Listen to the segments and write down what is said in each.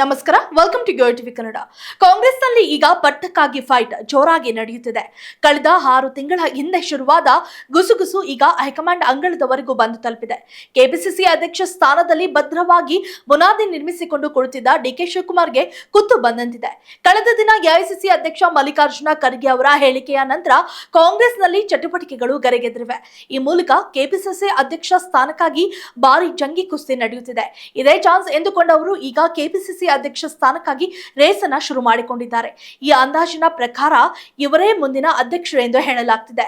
ನಮಸ್ಕಾರ welcome to Go TV Kannada ಕಾಂಗ್ರೆಸ್ನಲ್ಲಿ ಈಗ ಪಟ್ಟಕ್ಕಾಗಿ ಫೈಟ್ ಜೋರಾಗಿ ನಡೆಯುತ್ತಿದೆ. ಕಳೆದ ಆರು ತಿಂಗಳ ಹಿಂದೆ ಶುರುವಾದ ಗುಸುಗುಸು ಈಗ ಹೈಕಮಾಂಡ್ ಅಂಗಳದವರೆಗೂ ಬಂದು ತಲುಪಿದೆ. ಕೆಪಿಸಿಸಿ ಅಧ್ಯಕ್ಷ ಸ್ಥಾನದಲ್ಲಿ ಭದ್ರವಾಗಿ ಬುನಾದಿ ನಿರ್ಮಿಸಿಕೊಂಡು ಕುಳಿತಿದ್ದ ಡಿಕೆ ಶಿವಕುಮಾರ್ಗೆ ಕುತ್ತು ಬಂದಂತಿದೆ. ಕಳೆದ ದಿನ ಎಐಸಿಸಿ ಅಧ್ಯಕ್ಷ ಮಲ್ಲಿಕಾರ್ಜುನ ಖರ್ಗೆ ಅವರ ಹೇಳಿಕೆಯ ನಂತರ ಕಾಂಗ್ರೆಸ್ನಲ್ಲಿ ಚಟುವಟಿಕೆಗಳು ಗರೆಗೆದರಿವೆ. ಈ ಮೂಲಕ ಕೆಪಿಸಿಸಿ ಅಧ್ಯಕ್ಷ ಸ್ಥಾನಕ್ಕಾಗಿ ಭಾರಿ ಜಂಗಿ ಕುಸ್ತಿ ನಡೆಯುತ್ತಿದೆ. ಇದೇ ಚಾನ್ಸ್ ಎಂದುಕೊಂಡವರು ಈಗ ಕೆಪಿಸಿಸಿ ಅಧ್ಯಕ್ಷ ಸ್ಥಾನಕ್ಕಾಗಿ ರೇಸನ್ನ ಶುರು ಮಾಡಿಕೊಂಡಿದ್ದಾರೆ. ಈ ಅಂದಾಜಿನ ಪ್ರಕಾರ ಇವರೇ ಮುಂದಿನ ಅಧ್ಯಕ್ಷರು ಎಂದು ಹೇಳಲಾಗ್ತಿದೆ.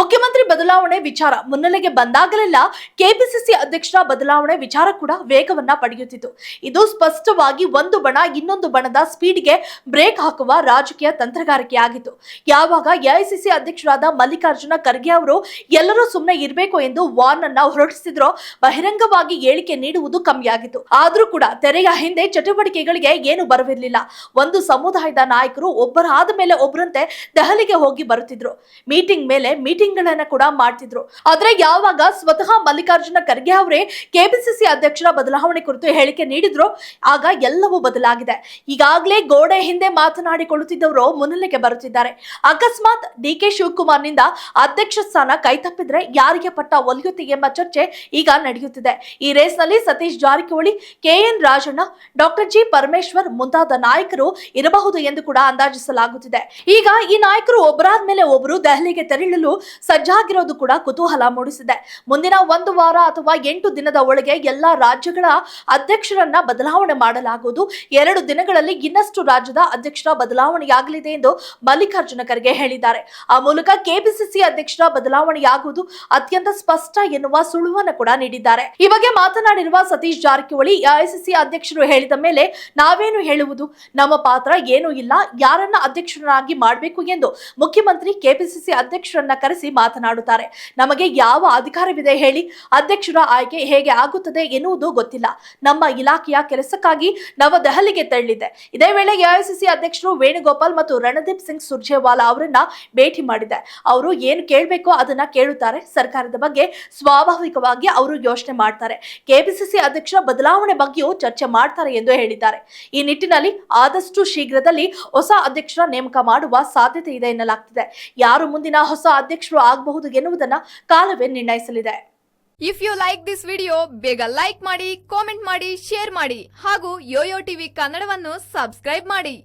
ಮುಖ್ಯಮಂತ್ರಿ ಬದಲಾವಣೆ ವಿಚಾರ ಮುನ್ನೆಲೆಗೆ ಬಂದಾಗಲೆಲ್ಲ ಕೆಪಿಸಿಸಿ ಅಧ್ಯಕ್ಷರ ಬದಲಾವಣೆ ವಿಚಾರ ಕೂಡ ವೇಗವನ್ನ ಪಡೆಯುತ್ತಿತ್ತು. ಇದು ಸ್ಪಷ್ಟವಾಗಿ ಒಂದು ಬಣ ಇನ್ನೊಂದು ಬಣದ ಸ್ಪೀಡ್ಗೆ ಬ್ರೇಕ್ ಹಾಕುವ ರಾಜಕೀಯ ತಂತ್ರಗಾರಿಕೆಯಾಗಿತ್ತು ಯಾವಾಗ ಎಐಸಿಸಿ ಅಧ್ಯಕ್ಷರಾದ ಮಲ್ಲಿಕಾರ್ಜುನ ಖರ್ಗೆ ಅವರು ಎಲ್ಲರೂ ಸುಮ್ಮನೆ ಇರಬೇಕು ಎಂದು ವಾರ್ನ್ ಅನ್ನ ಹೊರಡಿಸಿದ್ರು, ಬಹಿರಂಗವಾಗಿ ಹೇಳಿಕೆ ನೀಡುವುದು ಕಮ್ಮಿಯಾಗಿತ್ತು. ಆದ್ರೂ ಕೂಡ ತೆರೆಯ ಹಿಂದೆ ಚಟುವಟಿಕೆಗಳಿಗೆ ಏನು ಬರವಿರಲಿಲ್ಲ. ಒಂದು ಸಮುದಾಯದ ನಾಯಕರು ಒಬ್ಬರಾದ ಮೇಲೆ ಒಬ್ಬರಂತೆ ದೆಹಲಿಗೆ ಹೋಗಿ ಬರುತ್ತಿದ್ರು. ಮೀಟಿಂಗ್ ಮೇಲೆ ಮೀಟಿಂಗ್ ಗಳನ್ನ ಕೂಡ ಮಾಡ್ತಿದ್ರು. ಆದ್ರೆ ಯಾವಾಗ ಸ್ವತಃ ಮಲ್ಲಿಕಾರ್ಜುನ ಖರ್ಗೆ ಅವರೇ ಕೆಪಿಸಿಸಿ ಅಧ್ಯಕ್ಷರ ಬದಲಾವಣೆ ಕುರಿತು ಹೇಳಿಕೆ ನೀಡಿದ್ರು, ಆಗ ಎಲ್ಲವೂ ಬದಲಾಗಿದೆ. ಈಗಾಗಲೇ ಗೋಡೆ ಹಿಂದೆ ಮಾತನಾಡಿಕೊಳ್ಳುತ್ತಿದ್ದವರು ಮುನ್ನೆಲೆಗೆ ಬರುತ್ತಿದ್ದಾರೆ. ಅಕಸ್ಮಾತ್ ಡಿ ಕೆ ಶಿವಕುಮಾರ್ನಿಂದ ಅಧ್ಯಕ್ಷ ಸ್ಥಾನ ಕೈತಪ್ಪಿದ್ರೆ ಯಾರಿಗೆ ಪಟ್ಟ ಒಲಿಯುತ್ತೆ ಎಂಬ ಚರ್ಚೆ ಈಗ ನಡೆಯುತ್ತಿದೆ. ಈ ರೇಸ್ನಲ್ಲಿ Satish Jarkiholi, K N Rajanna, doctor G Parameshwar ಮುಂತಾದ ನಾಯಕರು ಇರಬಹುದು ಎಂದು ಕೂಡ ಅಂದಾಜಿಸಲಾಗುತ್ತಿದೆ. ಈಗ ಈ ನಾಯಕರು ಒಬ್ಬರಾದ ಮೇಲೆ ಒಬ್ಬರು ದೆಹಲಿಗೆ ತೆರಳಲು ಸಜ್ಜಾಗಿರೋದು ಕೂಡ ಕುತೂಹಲ ಮೂಡಿಸಿದೆ. ಮುಂದಿನ ಒಂದು ವಾರ ಅಥವಾ ಎಂಟು ದಿನದ ಒಳಗೆ ಎಲ್ಲಾ ರಾಜ್ಯಗಳ ಅಧ್ಯಕ್ಷರನ್ನ ಬದಲಾವಣೆ ಮಾಡಲಾಗುವುದು. ಎರಡು ದಿನಗಳಲ್ಲಿ ಇನ್ನಷ್ಟು ರಾಜ್ಯದ ಅಧ್ಯಕ್ಷರ ಬದಲಾವಣೆಯಾಗಲಿದೆ ಎಂದು ಮಲ್ಲಿಕಾರ್ಜುನ ಖರ್ಗೆ ಹೇಳಿದ್ದಾರೆ. ಆ ಮೂಲಕ ಕೆಪಿಸಿಸಿ ಅಧ್ಯಕ್ಷರ ಬದಲಾವಣೆಯಾಗುವುದು ಅತ್ಯಂತ ಸ್ಪಷ್ಟ ಎನ್ನುವ ಸುಳುವನ್ನು ಕೂಡ ನೀಡಿದ್ದಾರೆ. ಈ ಬಗ್ಗೆ ಮಾತನಾಡಿರುವ ಸತೀಶ್ ಜಾರಕಿಹೊಳಿ, ಎಐಸಿಸಿ ಅಧ್ಯಕ್ಷರು ಹೇಳಿದ ಮೇಲೆ ನಾವೇನು ಹೇಳುವುದು? ನಮ್ಮ ಪಾತ್ರ ಏನೂ ಇಲ್ಲ. ಯಾರನ್ನ ಅಧ್ಯಕ್ಷರನ್ನಾಗಿ ಮಾಡಬೇಕು ಎಂದು ಮುಖ್ಯಮಂತ್ರಿ ಕೆಪಿಸಿಸಿ ಅಧ್ಯಕ್ಷರನ್ನ ಕರೆಸಿ ಮಾತನಾಡುತ್ತಾರೆ. ನಮಗೆ ಯಾವ ಅಧಿಕಾರವಿದೆ ಹೇಳಿ? ಅಧ್ಯಕ್ಷರ ಆಯ್ಕೆ ಹೇಗೆ ಆಗುತ್ತದೆ ಎನ್ನುವುದು ಗೊತ್ತಿಲ್ಲ. ನಮ್ಮ ಇಲಾಖೆಯ ಕೆಲಸಕ್ಕಾಗಿ ನವದೆಹಲಿಗೆ ತೆರಳಿದೆ ಇದೇ ವೇಳೆ ಎಐಸಿಸಿ ಅಧ್ಯಕ್ಷರು ವೇಣುಗೋಪಾಲ್ ಮತ್ತು ರಣದೀಪ್ ಸಿಂಗ್ ಸುರ್ಜೇವಾಲಾ ಅವರನ್ನ ಭೇಟಿ ಮಾಡಿದೆ ಅವರು ಏನು ಕೇಳಬೇಕೋ ಅದನ್ನ ಕೇಳುತ್ತಾರೆ. ಸರ್ಕಾರದ ಬಗ್ಗೆ ಸ್ವಾಭಾವಿಕವಾಗಿ ಅವರು ಯೋಚನೆ ಮಾಡ್ತಾರೆ. ಕೆಪಿಸಿಸಿ ಅಧ್ಯಕ್ಷರ ಬದಲಾವಣೆ ಬಗ್ಗೆಯೂ ಚರ್ಚೆ ಮಾಡ್ತಾರೆ ಎಂದು ಹೇಳಿದ್ದಾರೆ. ಈ ನಿಟ್ಟಿನಲ್ಲಿ ಆದಷ್ಟು ಶೀಘ್ರದಲ್ಲಿ ಹೊಸ ಅಧ್ಯಕ್ಷರ ನೇಮಕ ಮಾಡುವ ಸಾಧ್ಯತೆ ಇದೆ ಎನ್ನಲಾಗ್ತಿದೆ. ಯಾರು ಮುಂದಿನ ಹೊಸ ಅಧ್ಯಕ್ಷರು ಆಗಬಹುದು ಎನ್ನುವುದನ್ನ ಕಾಲವೇ ನಿರ್ಣಯಿಸಲಿದೆ. If you like this video ಬೇಗ ಲೈಕ್ ಮಾಡಿ ಕಾಮೆಂಟ್ ಮಾಡಿ ಶೇರ್ ಮಾಡಿ ಹಾಗೂ ಯೋಯೋ ಟಿವಿ ಕನ್ನಡವನ್ನು ಸಬ್ಸ್ಕ್ರೈಬ್ ಮಾಡಿ.